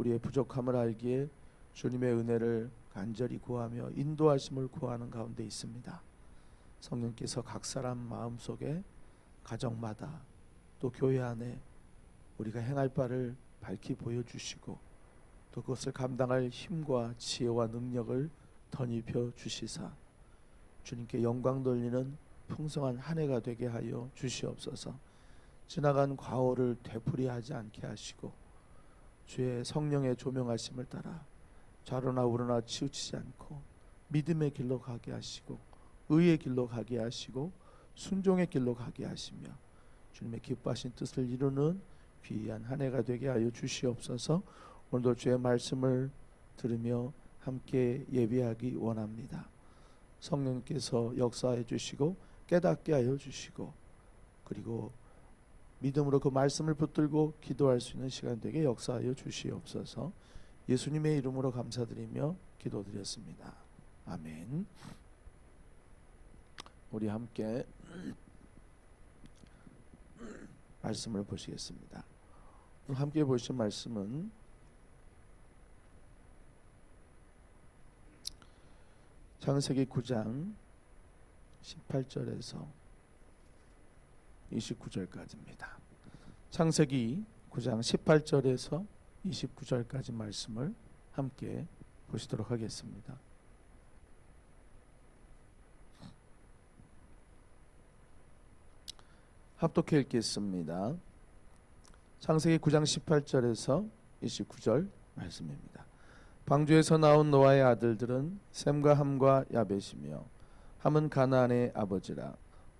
우리의 부족함을 알기에 주님의 은혜를 간절히 구하며 인도하심을 구하는 가운데 있습니다. 성령께서 각 사람 마음속에 가정마다 또 교회 안에 우리가 행할 바를 밝히 보여주시고 또 그것을 감당할 힘과 지혜와 능력을 덧입혀 주시사 주님께 영광 돌리는 풍성한 한 해가 되게 하여 주시옵소서. 지나간 과오를 되풀이하지 않게 하시고 주의 성령의 조명하심을 따라 좌로나 우로나 치우치지 않고 믿음의 길로 가게 하시고 의의 길로 가게 하시고 순종의 길로 가게 하시며 주님의 기뻐하신 뜻을 이루는 귀한 한 해가 되게 하여 주시옵소서. 오늘도 주의 말씀을 들으며 함께 예비하기 원합니다. 성령께서 역사해 주시고 깨닫게 하여 주시고 그리고 믿음으로 그 말씀을 붙들고 기도할 수 있는 시간 되게 역사하여 주시옵소서. 예수님의 이름으로 감사드리며 기도드렸습니다. 아멘. 우리 함께 말씀을 보시겠습니다. 함께 보실 말씀은 창세기 9장 18절에서 29절까지입니다. 창세기 9장 18절에서 29절까지 말씀을 함께 보시도록 하겠습니다. 합독해 읽겠습니다. 창세기 9장 18절에서 29절 말씀입니다. 방주에서 나온 노아의 아들들은 셈과 함과 야벳이며 함은 가나안의 아버지라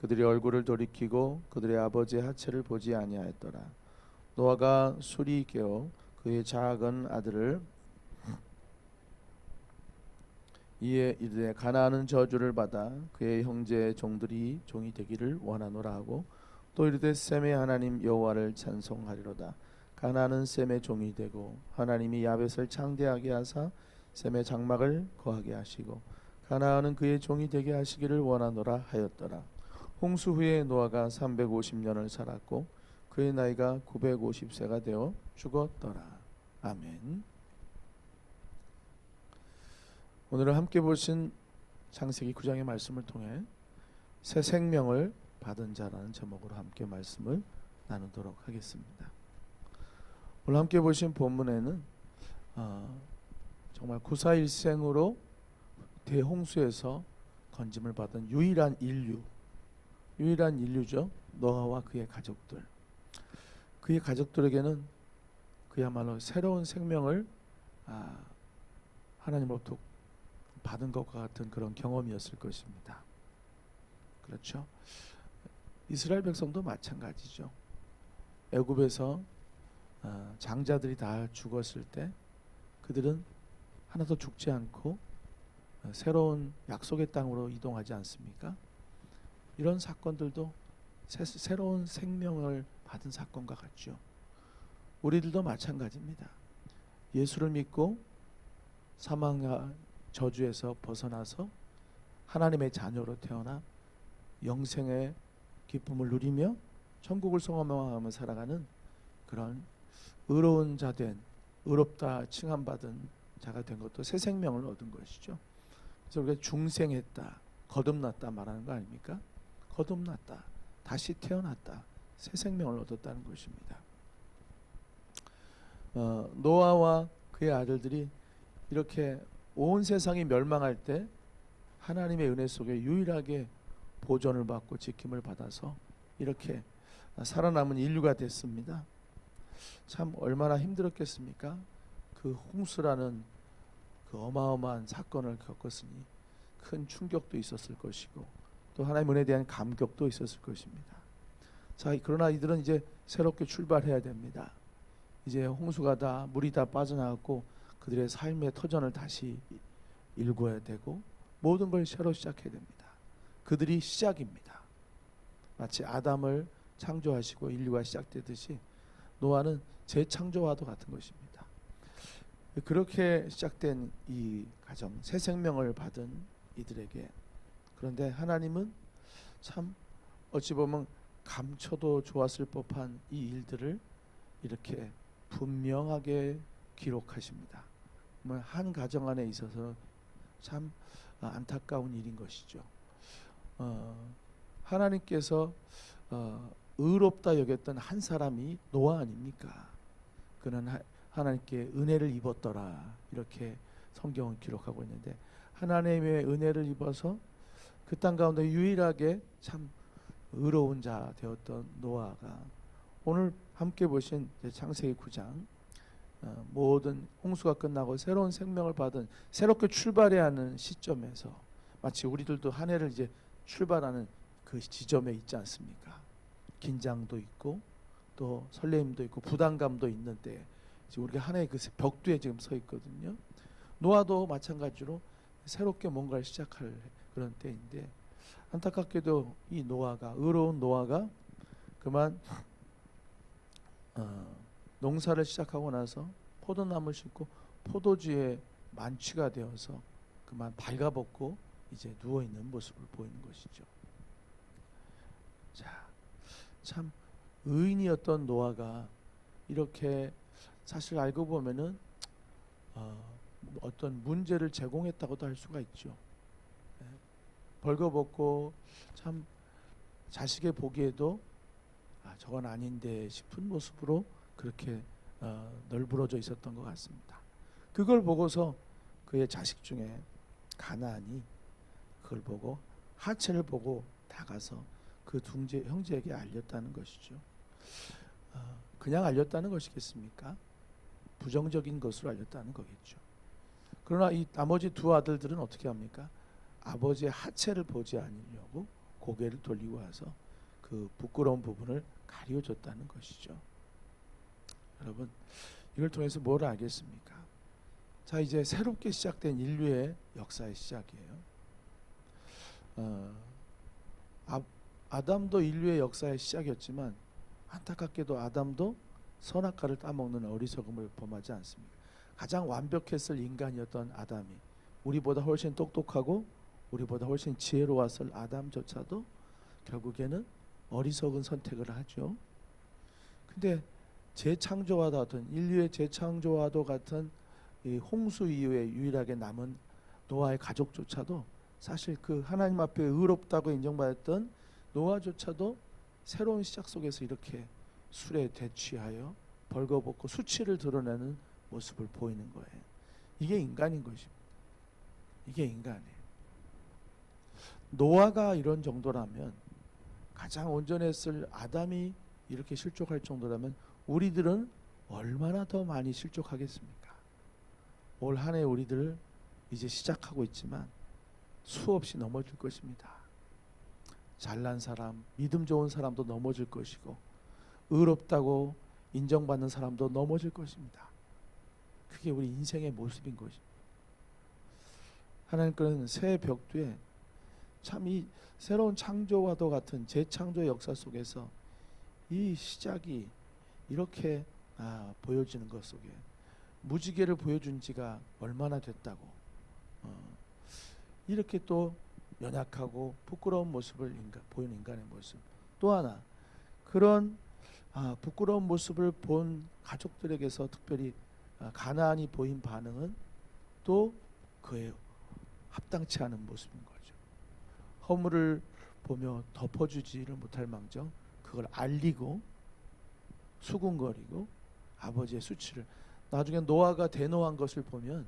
그들의 얼굴을 돌이키고 그들의 아버지의 하체를 보지 아니하였더라. 노아가 술이 깨어 그의 작은 아들을 이에 이르되 가나안은 저주를 받아 그의 형제의 종들이 종이 되기를 원하노라 하고 또 이르되 셈의 하나님 여호와를 찬송하리로다. 가나안은 셈의 종이 되고 하나님이 야벳을 창대하게 하사 셈의 장막을 거하게 하시고 가나안은 그의 종이 되게 하시기를 원하노라 하였더라. 홍수 후에 노아가 350년을 살았고 그의 나이가 950세가 되어 죽었더라. 아멘. 오늘 함께 보신 창세기 9장의 말씀을 통해 새 생명을 받은 자라는 제목으로 함께 말씀을 나누도록 하겠습니다. 오늘 함께 보신 본문에는 어, 정말 구사일생으로 대홍수에서 건짐을 받은 유일한 인류, 유일한 인류죠. 노아와 그의 가족들. 그의 가족들에게는 그야말로 새로운 생명을 아, 하나님으로부터 받은 것과 같은 그런 경험이었을 것입니다. 그렇죠. 이스라엘 백성도 마찬가지죠. 애굽에서 어, 장자들이 다 죽었을 때 그들은 하나도 죽지 않고 어, 새로운 약속의 땅으로 이동하지 않습니까? 이런 사건들도 새, 새로운 생명을 받은 사건과 같죠. 우리들도 마찬가지입니다. 예수를 믿고 사망과 저주에서 벗어나서 하나님의 자녀로 태어나 영생의 기쁨을 누리며 천국을 소망하며 살아가는 그런 의로운 자된 의롭다 칭함받은 자가 된 것도 새 생명을 얻은 것이죠. 그래서 우리가 중생했다, 거듭났다 말하는 거 아닙니까? 거듭났다, 다시 태어났다, 새 생명을 얻었다는 것입니다. 어, 노아와 그의 아들들이 이렇게 온 세상이 멸망할 때 하나님의 은혜 속에 유일하게 보존을 받고 지킴을 받아서 이렇게 살아남은 인류가 됐습니다. 참 얼마나 힘들었겠습니까? 그 홍수라는 그 어마어마한 사건을 겪었으니 큰 충격도 있었을 것이고 또 하나님 은혜에 대한 감격도 있었을 것입니다. 자, 그러나 이들은 이제 새롭게 출발해야 됩니다. 이제 홍수가 다 물이 다 빠져나갔고 그들의 삶의 터전을 다시 일궈야 되고 모든 걸 새로 시작해야 됩니다. 그들이 시작입니다. 마치 아담을 창조하시고 인류가 시작되듯이 노아는 재창조와도 같은 것입니다. 그렇게 시작된 이 가정 새 생명을 받은 이들에게 그런데 하나님은 참 어찌 보면 감춰도 좋았을 법한 이 일들을 이렇게 분명하게 기록하십니다. 한 가정 안에 있어서 참 안타까운 일인 것이죠. 어, 하나님께서 어, 의롭다 여겼던 한 사람이 노아 아닙니까? 그는 하, 하나님께 은혜를 입었더라 이렇게 성경은 기록하고 있는데 하나님의 은혜를 입어서 그 땅 가운데 유일하게 참 의로운 자 되었던 노아가 오늘 함께 보신 창세기 9장 어, 모든 홍수가 끝나고 새로운 생명을 받은 새롭게 출발해야 하는 시점에서 마치 우리들도 한 해를 이제 출발하는 그 지점에 있지 않습니까? 긴장도 있고 또 설레임도 있고 부담감도 있는 때 지금 우리가 한 해의 그 벽두에 지금 서 있거든요. 노아도 마찬가지로 새롭게 뭔가를 시작할 그런 때인데 안타깝게도 이 노아가 의로운 노아가 그만 어, 농사를 시작하고 나서 포도나무를 심고 포도주에 만취가 되어서 그만 발가벗고 이제 누워 있는 모습을 보이는 것이죠. 자, 참 의인이었던 노아가 이렇게 사실 알고 보면은 어, 어떤 문제를 제공했다고도 할 수가 있죠. 예, 벌거벗고 참 자식의 보기에도 아, 저건 아닌데 싶은 모습으로 그렇게 어, 널브러져 있었던 것 같습니다. 그걸 보고서 그의 자식 중에 가나안이 그걸 보고 하체를 보고 다가서 그 둥제 형제에게 알렸다는 것이죠. 어, 그냥 알렸다는 것이겠습니까? 부정적인 것으로 알렸다는 거겠죠. 그러나 이 나머지 두 아들들은 어떻게 합니까? 아버지의 하체를 보지 않으려고 고개를 돌리고 와서 그 부끄러운 부분을 가려줬다는 것이죠. 여러분 이걸 통해서 뭘 알겠습니까? 자 이제 새롭게 시작된 인류의 역사의 시작이에요. 어, 아, 아담도 인류의 역사의 시작이었지만 안타깝게도 아담도 선악과를 따먹는 어리석음을 범하지 않습니다. 가장 완벽했을 인간이었던 아담이 우리보다 훨씬 똑똑하고 우리보다 훨씬 지혜로웠을 아담조차도 결국에는 어리석은 선택을 하죠. 근데 재창조와 같은 인류의 재창조와도 같은 이 홍수 이후에 유일하게 남은 노아의 가족조차도 사실 그 하나님 앞에 의롭다고 인정받았던 노아조차도 새로운 시작 속에서 이렇게 술에 대취하여 벌거벗고 수치를 드러내는 모습을 보이는 거예요. 이게 인간인 것입니다. 이게 인간이에요. 노아가 이런 정도라면 가장 온전했을 아담이 이렇게 실족할 정도라면 우리들은 얼마나 더 많이 실족하겠습니까? 올 한 해 우리들 이제 시작하고 있지만 수없이 넘어질 것입니다. 잘난 사람, 믿음 좋은 사람도 넘어질 것이고 의롭다고 인정받는 사람도 넘어질 것입니다. 그게 우리 인생의 모습인 것입니다. 하나님께는 새 벽두에 참 이 새로운 창조와도 같은 재창조 역사 속에서 이 시작이 이렇게 아, 보여지는 것 속에 무지개를 보여준 지가 얼마나 됐다고 어, 이렇게 또 연약하고 부끄러운 모습을 인간, 보이는 인간의 모습 또 하나 그런 아, 부끄러운 모습을 본 가족들에게서 특별히 아, 가나안이 보인 반응은 또 그의 합당치 않은 모습인 거죠. 허물을 보며 덮어주지를 못할 망정 그걸 알리고 수군거리고 아버지의 수치를 나중에 노아가 대노한 것을 보면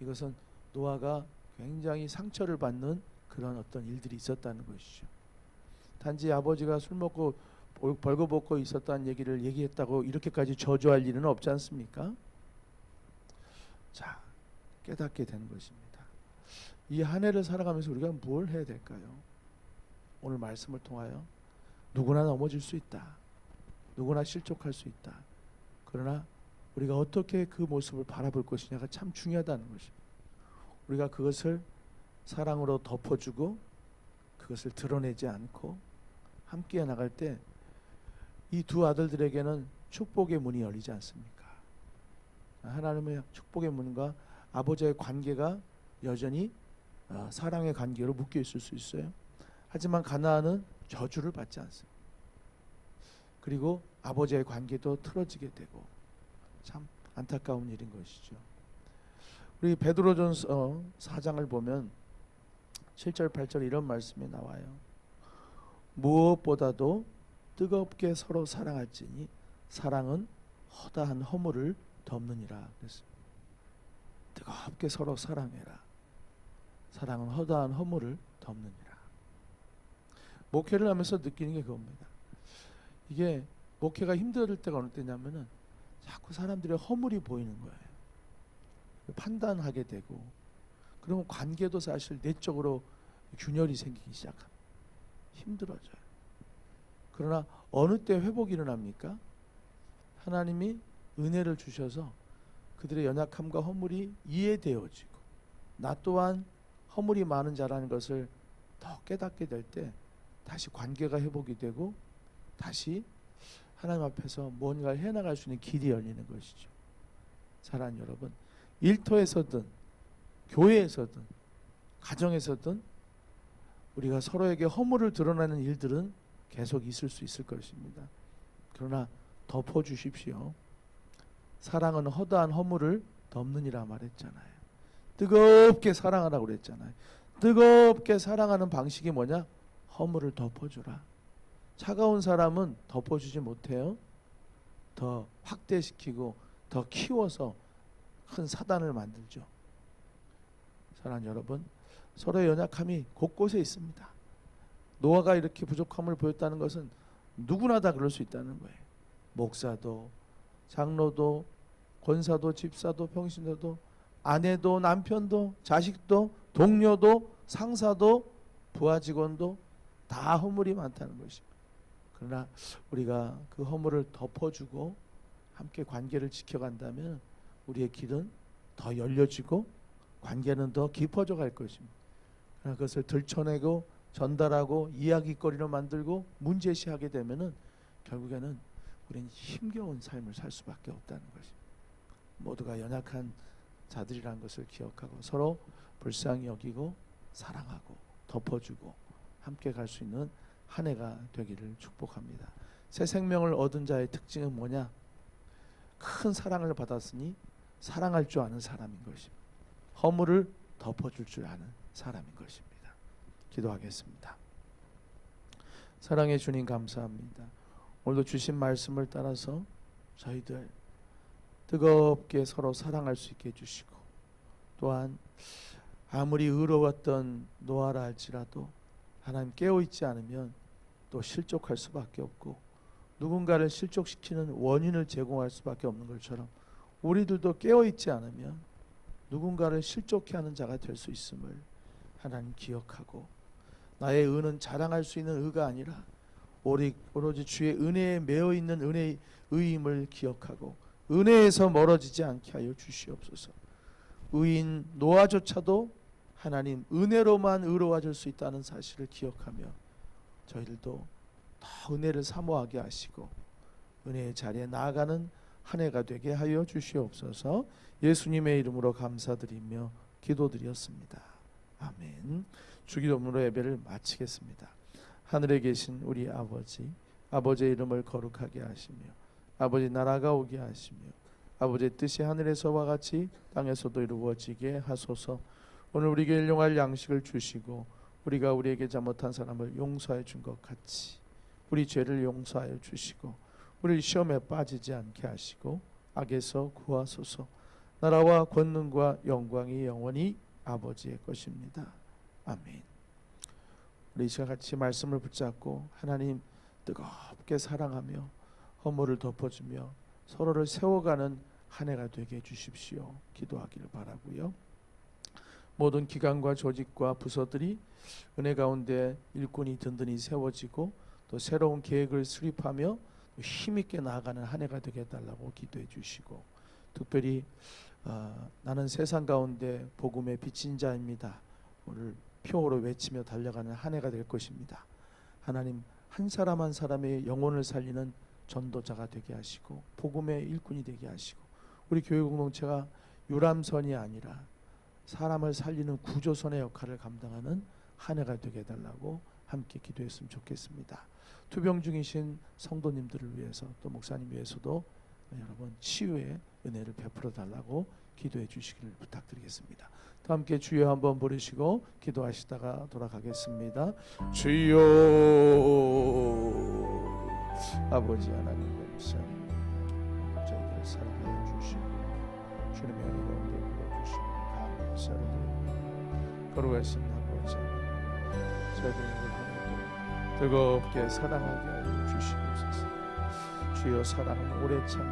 이것은 노아가 굉장히 상처를 받는 그런 어떤 일들이 있었다는 것이죠. 단지 아버지가 술 먹고 벌거벗고 있었다는 얘기를 얘기했다고 이렇게까지 저주할 일은 없지 않습니까? 자, 깨닫게 되는 것입니다. 이 한 해를 살아가면서 우리가 뭘 해야 될까요? 오늘 말씀을 통하여 누구나 넘어질 수 있다. 누구나 실족할 수 있다. 그러나 우리가 어떻게 그 모습을 바라볼 것이냐가 참 중요하다는 것입니다. 우리가 그것을 사랑으로 덮어주고 그것을 드러내지 않고 함께 나갈 때 이 두 아들들에게는 축복의 문이 열리지 않습니까? 하나님의 축복의 문과 아버지의 관계가 여전히 어, 사랑의 관계로 묶여 있을 수 있어요. 하지만 가나안은 저주를 받지 않습니다. 그리고 아버지의 관계도 틀어지게 되고 참 안타까운 일인 것이죠. 우리 베드로전서 4장을 보면 7절 8절 이런 말씀이 나와요. 무엇보다도 뜨겁게 서로 사랑할지니 사랑은 허다한 허물을 덮느니라 그랬습니다. 뜨겁게 서로 사랑해라. 사랑은 허다한 허물을 덮느니라. 목회를 하면서 느끼는 게 그겁니다. 이게 목회가 힘들 때가 어느 때냐면은 자꾸 사람들의 허물이 보이는 거예요. 판단하게 되고 그러면 관계도 사실 내적으로 균열이 생기기 시작합니다. 힘들어져요. 그러나 어느 때 회복이 일어납니까? 하나님이 은혜를 주셔서 그들의 연약함과 허물이 이해되어지고 나 또한 허물이 많은 자라는 것을 더 깨닫게 될 때 다시 관계가 회복이 되고 다시 하나님 앞에서 뭔가를 해나갈 수 있는 길이 열리는 것이죠. 사랑하는 여러분, 일터에서든 교회에서든 가정에서든 우리가 서로에게 허물을 드러내는 일들은 계속 있을 수 있을 것입니다. 그러나 덮어 주십시오. 사랑은 허다한 허물을 덮느니라 말했잖아요. 뜨겁게 사랑하라고 그랬잖아요. 뜨겁게 사랑하는 방식이 뭐냐? 허물을 덮어주라. 차가운 사람은 덮어주지 못해요. 더 확대시키고 더 키워서 큰 사단을 만들죠. 사랑하는 여러분, 서로의 연약함이 곳곳에 있습니다. 노아가 이렇게 부족함을 보였다는 것은 누구나 다 그럴 수 있다는 거예요. 목사도, 장로도, 권사도, 집사도, 평신도도, 아내도, 남편도, 자식도, 동료도, 상사도, 부하 직원도 다 허물이 많다는 것입니다. 그러나 우리가 그 허물을 덮어주고 함께 관계를 지켜간다면 우리의 길은 더 열려지고 관계는 더 깊어져 갈 것입니다. 그러나 그것을 들춰내고 전달하고 이야기거리로 만들고 문제시하게 되면은 결국에는 우리는 힘겨운 삶을 살 수밖에 없다는 것입니다. 모두가 연약한 자들이라는 것을 기억하고 서로 불쌍히 여기고 사랑하고 덮어주고 함께 갈 수 있는 한 해가 되기를 축복합니다. 새 생명을 얻은 자의 특징은 뭐냐? 큰 사랑을 받았으니 사랑할 줄 아는 사람인 것입니다. 허물을 덮어줄 줄 아는 사람인 것입니다. 기도하겠습니다. 사랑의 주님 감사합니다. 오늘도 주신 말씀을 따라서 저희들 뜨겁게 서로 사랑할 수 있게 해주시고 또한 아무리 의로웠던 노아라 할지라도 하나님 깨어 있지 않으면 또 실족할 수밖에 없고 누군가를 실족시키는 원인을 제공할 수밖에 없는 것처럼 우리들도 깨어 있지 않으면 누군가를 실족해 하는 자가 될 수 있음을 하나님 기억하고 나의 의는 자랑할 수 있는 의가 아니라 오로지 주의 은혜에 매여 있는 은혜의 의임을 기억하고 은혜에서 멀어지지 않게 하여 주시옵소서. 의인 노아조차도 하나님 은혜로만 의로워질 수 있다는 사실을 기억하며 저희들도 더 은혜를 사모하게 하시고 은혜의 자리에 나아가는 한 해가 되게 하여 주시옵소서. 예수님의 이름으로 감사드리며 기도드렸습니다. 아멘. 주기도문으로 예배를 마치겠습니다. 하늘에 계신 우리 아버지, 아버지의 이름을 거룩하게 하시며 아버지 나라가 오게 하시며 아버지의 뜻이 하늘에서와 같이 땅에서도 이루어지게 하소서. 오늘 우리에게 일용할 양식을 주시고 우리가 우리에게 잘못한 사람을 용서해 준 것 같이 우리 죄를 용서하여 주시고 우리 시험에 빠지지 않게 하시고 악에서 구하소서. 나라와 권능과 영광이 영원히 아버지의 것입니다. 아멘. 우리 이 시간 같이 말씀을 붙잡고 하나님 뜨겁게 사랑하며 허물을 덮어주며 서로를 세워가는 한 해가 되게 해주십시오. 기도하기를 바라고요. 모든 기관과 조직과 부서들이 은혜 가운데 일꾼이 든든히 세워지고 또 새로운 계획을 수립하며 힘있게 나아가는 한 해가 되게 해달라고 기도해 주시고 특별히 아, 나는 세상 가운데 복음의 비친 자입니다. 오늘 표어로 외치며 달려가는 한 해가 될 것입니다. 하나님 한 사람 한 사람의 영혼을 살리는 전도자가 되게 하시고 복음의 일꾼이 되게 하시고 우리 교회 공동체가 유람선이 아니라 사람을 살리는 구조선의 역할을 감당하는 한 해가 되게 해달라고 함께 기도했으면 좋겠습니다. 투병 중이신 성도님들을 위해서 또 목사님 위해서도 여러분 치유의 은혜를 베풀어 달라고 기도해 주시기를 부탁드리겠습니다. 다 함께 주여 한번 부르시고 기도하시다가 돌아가겠습니다. 주여 아버지 하나님 감사합니다. 저희들을 사랑하여 주시고 주님의 은혜 가운데 불러주시고 감사를 드립니다. 거룩하신 아버지 저희들을 뜨겁게 사랑하게 하여 주시옵소서 주여 사랑은 오래 참고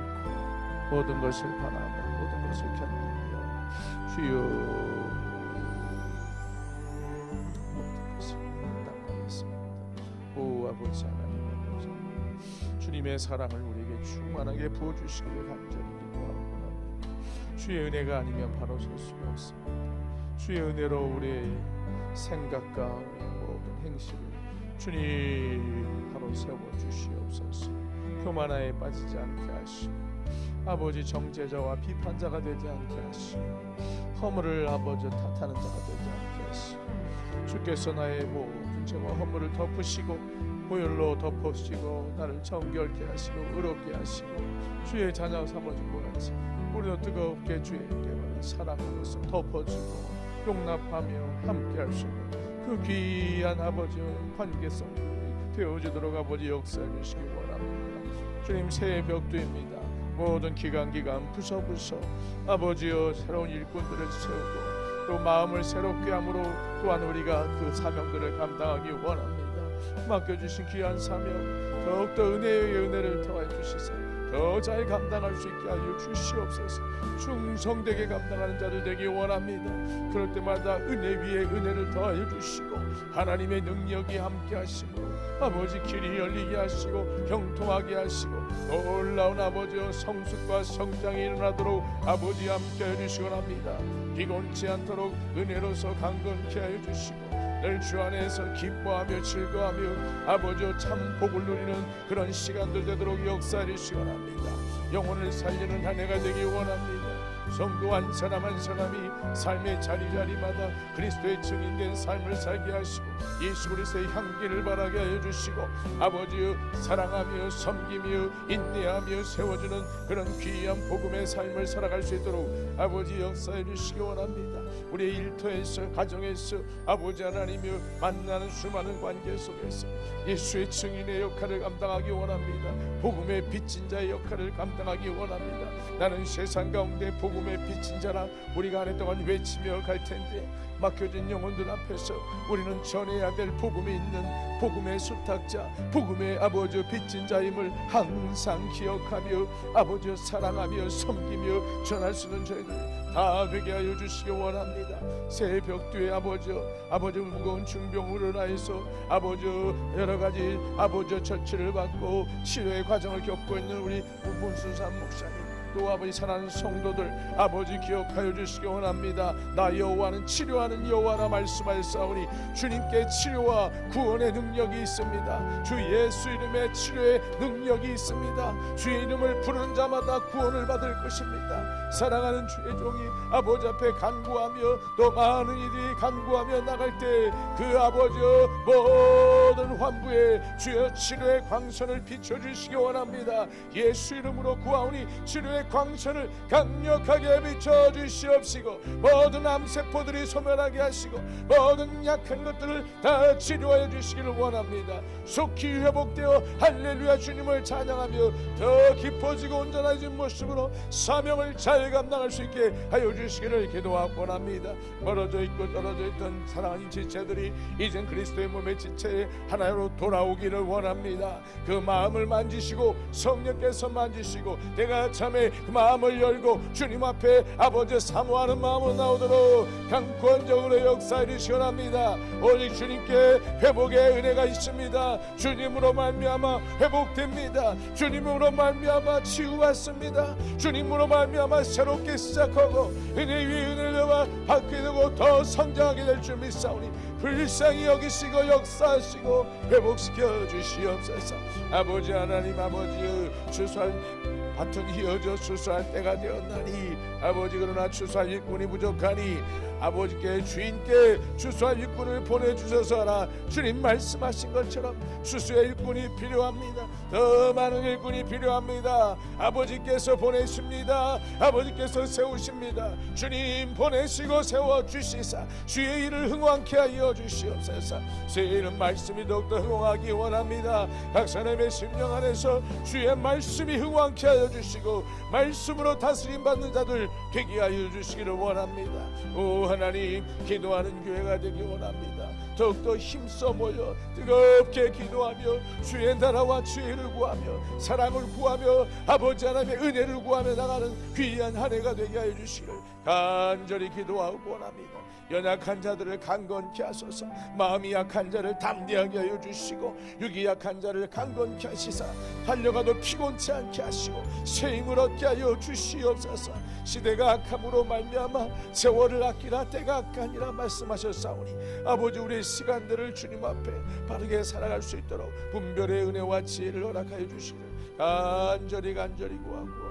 모든 것을 바라며 모든 것을 견디며 주여 모든 것을 감당하겠습니다 오 아버지 주님의 사랑을 우리에게 충만하게 부어 주시기를 간절히 기도하옵나니 주의 은혜가 아니면 바로 설 수가 없습니다. 주의 은혜로 우리의 생각과 우리의 모든 행실을 주님 바로 세워 주시옵소서. 교만하에 빠지지 않게 하시고 아버지 정죄자와 비판자가 되지 않게 하시고 허물을 아버지 탓하는 자가 되지 않게 하시고 주께서 나의 모든 죄와 허물을 덮으시고 보혈로 덮으시고 나를 정결케 하시고 의롭게 하시고 주의 자녀 삼아주고 같이 우리도 뜨겁게 주의께 사랑하면서 덮어주고 용납하며 함께할 수 있는 그 귀한 아버지의 관계성 되어지도록 아버지 역사해 주시기 원합니다. 주님 새해 벽두입니다. 모든 기간 기간 부서부서 아버지여 새로운 일꾼들을 세우고 또 마음을 새롭게 함으로 또한 우리가 그 사명들을 감당하기 원합니다. 맡겨주신 귀한 사명 더욱더 은혜의 은혜를 더해 주시사 더 잘 감당할 수 있게 하여 주시옵소서. 충성되게 감당하는 자들 되기 원합니다. 그럴 때마다 은혜 위에 은혜를 더하여 주시고 하나님의 능력이 함께 하시고 아버지 길이 열리게 하시고 형통하게 하시고 놀라운 아버지의 성숙과 성장이 일어나도록 아버지 함께 해주시기 원합니다. 비곤치 않도록 은혜로서 강건케 하여 주시고 늘주 안에서 기뻐하며 즐거워하며 아버지의 참 복을 누리는 그런 시간들 되도록 역사해 주시기 원합니다. 영혼을 살리는 한 해가 되기 원합니다. 성도 한 사람 한 사람이 삶의 자리자리마다 그리스도의 증인된 삶을 살게 하시고 예수 그리스도의 향기를 바라게 하여 주시고 아버지의 사랑하며 섬기며 인내하며 세워주는 그런 귀한 복음의 삶을 살아갈 수 있도록 아버지 역사해 주시기 원합니다 우리의 일터에서 가정에서 아버지 하나님여 만나는 수많은 관계 속에서 예수의 증인의 역할을 감당하기 원합니다 복음의 빚진 자의 역할을 감당하기 원합니다. 나는 세상 가운데 복음의 빚진 자라 우리가 한해 동안 외치며 갈 텐데 맡겨진 영혼들 앞에서 우리는 전해야 될 복음이 있는 복음의 수탁자 복음의 아버지 빚진 자임을 항상 기억하며 아버지 사랑하며 섬기며 전할 수 있는 저희들 다 되게 하여 주시기 원합니다. 새벽 뒤에 아버지 아버지 무거운 중병으로 인하여서 아버지 여러 가지 아버지 처치를 받고 치료의 과정을 겪고 있는 우리 문순산 목사님 또 아버지 사랑하는 성도들 아버지 기억하여 주시기 원합니다. 나 여호와는 치료하는 여호와라 말씀하였사오니 주님께 치료와 구원의 능력이 있습니다. 주 예수 이름의 치료의 능력이 있습니다. 주의 이름을 부르는 자마다 구원을 받을 것입니다. 사랑하는 주의 종이 아버지 앞에 간구하며 또 많은 이들이 간구하며 나갈 때 그 아버지의 모든 환부에 주여 치료의 광선을 비춰주시기 원합니다. 예수 이름으로 구하오니 치료의 광선을 강력하게 비춰주시옵시고 모든 암세포들이 소멸하게 하시고 모든 약한 것들을 다 치료하여 주시기를 원합니다. 속히 회복되어 할렐루야 주님을 찬양하며 더 깊어지고 온전해진 모습으로 사명을 잘 감당할 수 있게 하여 주시기를 기도하고 원합니다. 멀어져 있고 떨어져 있던 사랑하는 지체들이 이젠 그리스도의 몸의 지체에 하나로 돌아오기를 원합니다. 그 마음을 만지시고 성령께서 만지시고 내가 참에 그 마음을 열고 주님 앞에 아버지 사모하는 마음으로 나오도록 강권적으로 역사를 시원합니다. 오직 주님께 회복의 은혜가 있습니다. 주님으로 말미암아 회복됩니다. 주님으로 말미암아 치유받습니다. 주님으로 말미암아 새롭게 시작하고 은혜 위에 은혜를 받게 되고 더 성장하게 될 줄 믿사오니 불쌍히 여기시고 역사하시고 회복시켜 주시옵소서. 아버지 하나님 아버지 주살 밭은 휘어져 추수할 때가 되었나니 아버지 그러나 추수할 일꾼이 부족하니 아버지께 주인께 추수할 일꾼을 보내주셔서 하라. 주님 말씀하신 것처럼 추수의 일꾼이 필요합니다. 더 많은 일꾼이 필요합니다. 아버지께서 보내십니다. 아버지께서 세우십니다. 주님 보내시고 세워주시사. 주의 일을 흥왕케 하여 주시옵소서. 주의 말씀이 더욱더 흥왕하기 원합니다. 각 사람의 심령 안에서 주의 말씀이 흥왕케 하여 주시고 말씀으로 다스림 받는 자들 되게 하여 주시기를 원합니다. 오 하나님 기도하는 교회가 되기 원합니다. 더욱더 힘써 모여 뜨겁게 기도하며 주의 나라와 주의 일을 구하며 사랑을 구하며 아버지 하나님의 은혜를 구하며 나가는 귀한 한 해가 되게 하여 주시기를 간절히 기도하고 원합니다 연약한 자들을 강건케 하소서. 마음이 약한 자를 담대하게 하여 주시고 육이 약한 자를 강건케 하시사 달려가도 피곤치 않게 하시고 새 힘을 얻게 하여 주시옵소서. 시대가 악함으로 말미암아 세월을 아끼라 때가 악하니라 말씀하셨사오니 아버지 우리의 시간들을 주님 앞에 바르게 살아갈 수 있도록 분별의 은혜와 지혜를 허락하여 주시기를 간절히 간절히 구하고